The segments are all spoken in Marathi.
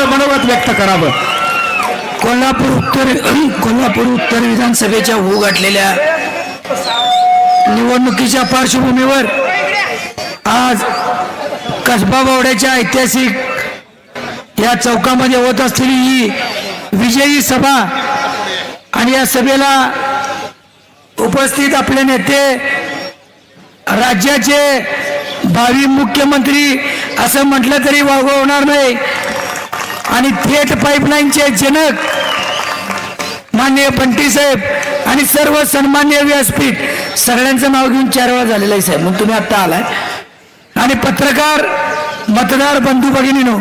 आपलं मनोगत व्यक्त करावं. कोल्हापूर उत्तर कोल्हापूर उत्तर विधानसभेच्या होऊ गाठलेल्या निवडणुकीच्या पार्श्वभूमीवर आज कसबा बावड्याच्या ऐतिहासिक या चौकामध्ये होत असलेली ही विजयी सभा आणि या सभेला उपस्थित आपले नेते राज्याचे भावी मुख्यमंत्री असं म्हटलं तरी वागवणार नाही. आणि थेट पाईपलाईनचे जनक मान्य बंटी साहेब आणि सर्व सन्मान्य व्यासपीठ सगळ्यांचं नाव घेऊन चार वेळा झालेलं आहे साहेब. मग तुम्ही आता आलाय. आणि पत्रकार मतदार बंधू भगिनीनो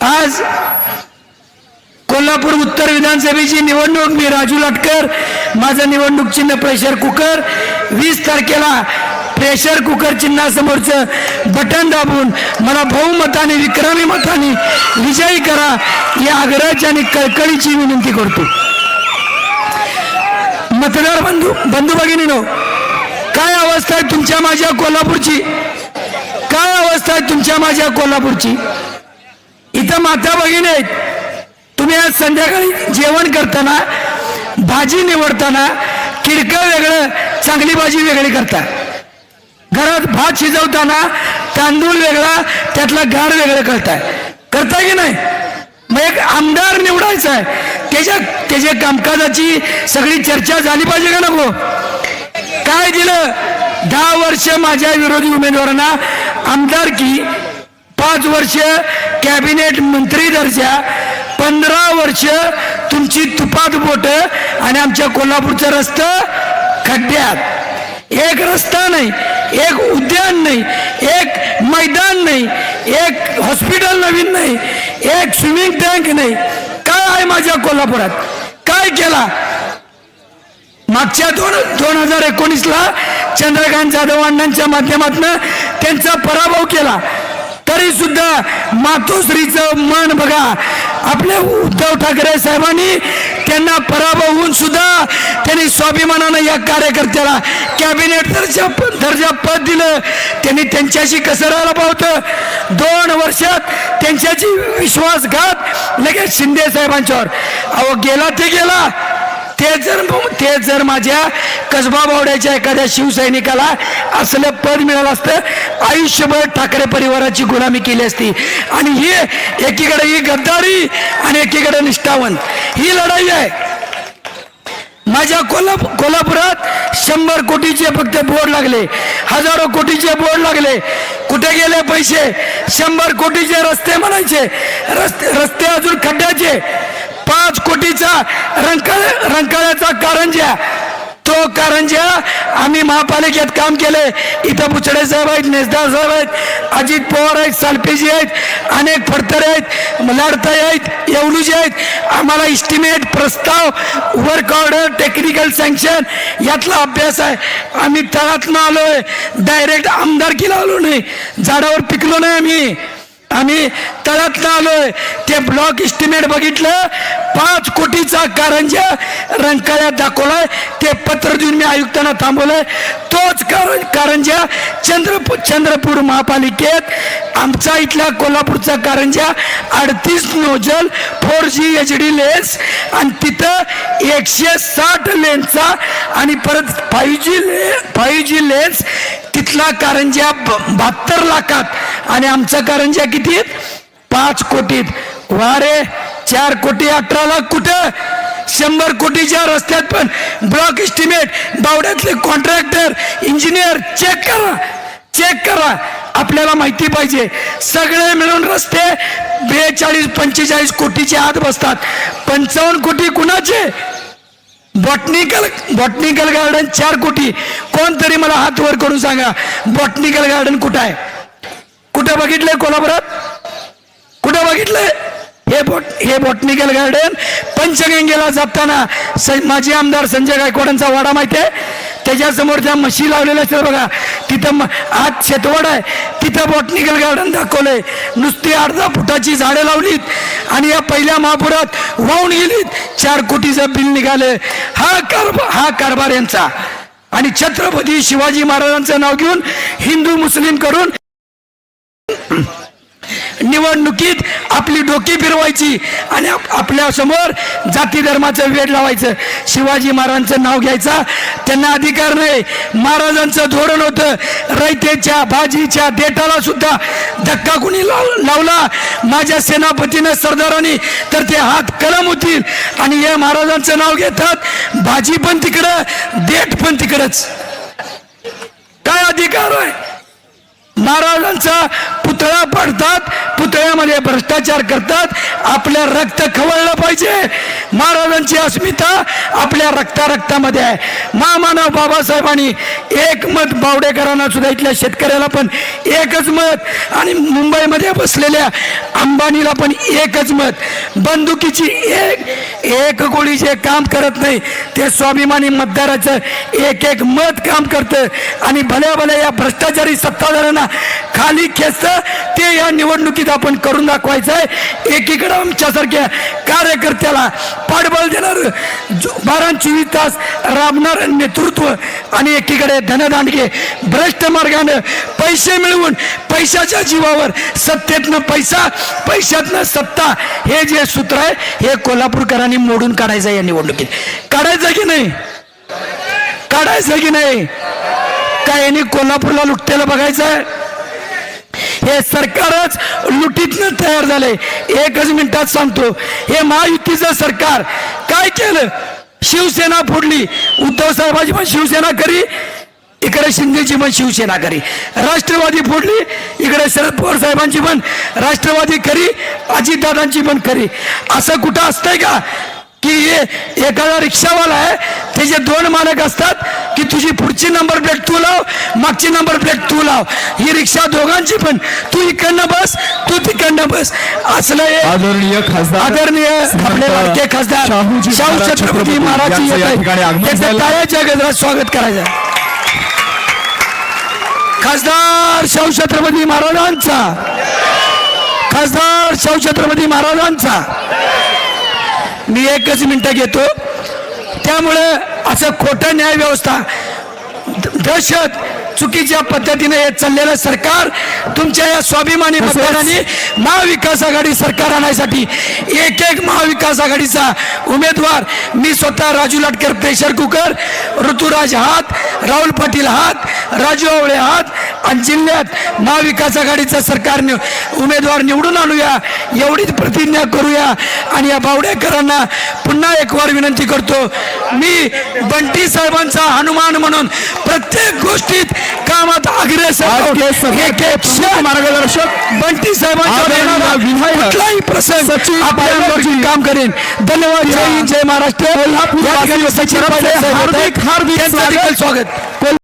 आज कोल्हापूर उत्तर विधानसभेची निवडणूक मी राजू लाटकर माझं निवडणूक चिन्ह प्रेशर कुकर वीस तारखेला प्रेशर कुकर चिन्हासमोरचं बटन दाबून मला बहुमताने विक्रमी मताने विजयी या आग्रहाची आणि कळकळीची विनंती करतो. मतदार बंधू बंधू भगिनीनो काय अवस्था आहे तुमच्या माझ्या कोल्हापूरची? काय अवस्था आहे तुमच्या माझ्या कोल्हापूरची? इथं माता भगिनी आहेत. तुम्ही आज संध्याकाळी जेवण करताना भाजी निवडताना किडकं वेगळं चांगली भाजी वेगळी करता. घरात भात शिजवताना तांदूळ वेगळा त्यातला गार वेगळं करताय. करताय की नाही? मग एक आमदार निवडायचा आहे. त्याच्या त्याच्या कामकाजाची सगळी चर्चा झाली पाहिजे का नको? काय दिलं? दहा वर्ष माझ्या विरोधी उमेदवारांना आमदारकी पाच वर्ष कॅबिनेट मंत्री दर्जा पंधरा वर्ष तुमची तुपात बोट आणि आमच्या कोल्हापूरचा रस्ता खड्ड्यात. एक रस्ता नाही एक उद्यान नाही एक मैदान नाही एक हॉस्पिटल नवीन नाही एक स्विमिंग टँक नाही. काय आहे माझ्या कोल्हापुरात? काय केला? मागच्या दोन दोन हजार एकोणीसला चंद्रकांत जाधव अण्णांच्या माध्यमातून त्यांचा पराभव केला. तरी सुद्धा मातोश्रीचं मन बघा आपल्या उद्धव ठाकरे साहेबांनी त्यांना पराभव होऊन सुद्धा त्यांनी स्वाभिमानानं या कार्यकर्त्याला कॅबिनेट दर्जा दर्जा पद दिलं. त्यांनी त्यांच्याशी कसं राहिलं पावतं दोन वर्षात त्यांच्याची विश्वासघात लगेच शिंदे साहेबांच्यावर. अहो गेला ते गेला. ते जर ते जर माझ्या कसबा बावड्याच्या एखाद्या शिवसैनिकाला असलं पद मिळालं असतं आयुष्यभर ठाकरे परिवाराची गुलामी केली असती. आणि ही एकीकडे ही गद्दारी आणि एकीकडे निष्ठावंत. ही लढाई आहे. माझ्या कोल्हा कोल्हापुरात शंभर कोटीचे फक्त बोर्ड लागले. हजारो कोटीचे बोर्ड लागले. कुठे गेले पैसे? शंभर कोटीचे रस्ते म्हणायचे. रस्ते रस्ते अजून खड्ड्याचे. रंकाळ रंकाळ्याचा कारंज्या तो कारंज्या आम्ही महापालिकेत काम केले. इथं बुचडे साहेब आहेत नेसदार साहेब आहेत अजित पवार आहेत सालपेजी आहेत अनेक फडतरे आहेत लाडताई आहेत येवलूजी आहेत. आम्हाला इस्टिमेट प्रस्ताव वर्क ऑर्डर टेक्निकल सँक्शन यातला अभ्यास आहे. आम्ही तळातनं आहे डायरेक्ट आमदारकीला आलो नाही. झाडावर पिकलो नाही आम्ही. आम्ही तळातनं आलोय. ते ब्लॉक इस्टिमेट बघितलं. पाच कोटीचा कारंजा रंकाळ्यात दाखवलाय. ते पत्र देऊन मी आयुक्तांना थांबवलंय. तोच कार कारंजा चंद्रपूर चंद्रपूर महापालिकेत आमचा इथल्या कोल्हापूरचा कारंजा अडतीस nozzle four G H D lens आणि तिथं एकशे साठ लेन्सचा आणि परत फाईव्ह जी ले फाईव्ह जी लेन्स तिथला कारंजा बहात्तर लाखात. आणि आमचा कारंजा किती पाच कोटीत. वारे चार कोटी अठरा लाख कुठं? शंभर कोटीच्या रस्त्यात पण. ब्लॉक इस्टिमेट बावड्यातले कॉन्ट्रॅक्टर इंजिनियर चेक करा. चेक करा. आपल्याला माहिती पाहिजे. सगळे मिळून रस्ते बेचाळीस पंचेचाळीस कोटीच्या आत बसतात. पंचावन्न कोटी कुणाचे? बॉटनिकल बॉटनिकल गार्डन चार कोटी. कोणतरी मला हात वर करून सांगा बॉटनिकल गार्डन कुठं आहे? कुठं बघितलंय कोल्हापुरात? कुठं बघितलंय? हे बोट हे बॉटनिकल गार्डन पंचगंगेला जाताना स माजी आमदार संजय गायकवाडांचा वाडा माहिती आहे? त्याच्यासमोर ज्या म्हशी लावलेल्या असतात बघा तिथं म- आत शेतवड आहे. तिथं बॉटनिकल गार्डन दाखवलंय. नुसती अर्धा फुटाची झाडं लावलीत आणि या पहिल्या महापुरात वाहून गेलीत. चार कोटीचं बिल निघालं. हा कारभार हा कारभार यांचा. आणि छत्रपती शिवाजी महाराजांचं नाव घेऊन हिंदू मुस्लिम करून निवडणुकीत आपली डोकी फिरवायची आणि आपल्यासमोर आपल्यासमोर जाती धर्माचं वेड लावायचं. शिवाजी महाराजांचं नाव घ्यायचा. त्यांना अधिकार नाही. महाराजांचं धोरण होतं. रयतेच्या भाजीच्या देठाला सुद्धा धक्का कुणी लाव- लावला? माझ्या सेनापतीनं सरदारांनी. तर ते हात कलम होतील. आणि या महाराजांचं नाव घेतात. भाजी पण तिकडं देठ पण तिकडंच. काय अधिकार आहे? महाराजांचा पुतळा पाडतात पुतळ्यामध्ये भ्रष्टाचार करतात आपल्या रक्त खवळलं पाहिजे. महाराजांची अस्मिता आपल्या रक्ता रक्तामध्ये आहे. महामानव बाबासाहेबांनी एक मत बावडेकरांना सुद्धा इथल्या शेतकऱ्याला पण एकच मत आणि मुंबईमध्ये बसलेल्या अंबानीला पण एकच मत. बंदुकीची एक एक गोळी जे काम करत नाही ते स्वाभिमानी मतदाराचं एक एक मत काम करतं. आणि भल्या भल्या या भ्रष्टाचारी सत्ताधाऱ्यांना खाली खेचतं. ते या निवडणुकीत आपण करून दाखवायचं आहे एकीकडं आमच्यासारख्या कार्यकर्त्याला पाठबळ देणार बारा चोवीस तास राबणारं नेतृत्व आणि एकीकडे धनदांडगे भ्रष्ट मार्गानं पैसे मिळवून पैशाच्या जीवावर सत्तेतनं पैसा पैशातनं सत्ता हे जे सूत्र आहे हे कोल्हापूरकरांनी मोडून काढायचं आहे या निवडणुकीत. काढायचं की नाही? काढायचं की नाही? काय यांनी कोल्हापूरला लुटतेला बघायचं आहे हे सरकारच लुटीतनं तयार झालंय. एकच मिनिटात सांगतो. हे महायुतीचं सरकार काय केलं? शिवसेना फोडली. उद्धव साहेबांची पण शिवसेना करी इकडे शिंदेची पण शिवसेना करी. राष्ट्रवादी फोडली इकडे शरद पवार साहेबांची पण राष्ट्रवादी खरी अजितदादांची पण खरी असं कुठं असतंय का? की एखादा रिक्षावाला आहे त्याचे दोन मालक असतात की तुझी पुढची नंबर प्लेट तू लाव मागची नंबर प्लेट तू लाव. ही रिक्षा दोघांची पण तू इकडनं बस तू तिकडनं बस. असलं आदरणीय खासदार आदरणीय आपले लाडके खासदार शाहू छत्रपती महाराज. टाळ्याच्या गजरात स्वागत करायचं खासदार शाहू छत्रपती महाराजांचा. खासदार शाहू छत्रपती महाराजांचा. मी एकच मिनिटं घेतो. त्यामुळं असं खोटं न्याय व्यवस्था द- दहशत चुकीच्या पद्धतीने हे चाललेलं सरकार तुमच्या या स्वाभिमानी मतदारांनी महाविकास आघाडी सरकार आणण्यासाठी एक एक महाविकास आघाडीचा उमेदवार मी स्वतः राजू लाटकर प्रेशर कुकर ऋतुराज हात राहुल पाटील हात राजू आवळे हात आणि जिल्ह्यात महाविकास आघाडीचं सरकारने उमेदवार निवडून आणूया एवढीच प्रतिज्ञा करूया. आणि या बावडेकरांना पुन्हा एक वार विनंती करतो मी बंटी साहेबांचा हनुमान म्हणून प्रत्येक गोष्टीत कामात अग्रेसर मार्गदर्शक. बंटी कुठलाही प्रसंग काम करेन. धन्यवाद. जय हिंद जय महाराष्ट्र. कोल्हापूर हार्दिक-. हार्दिक स्वागत.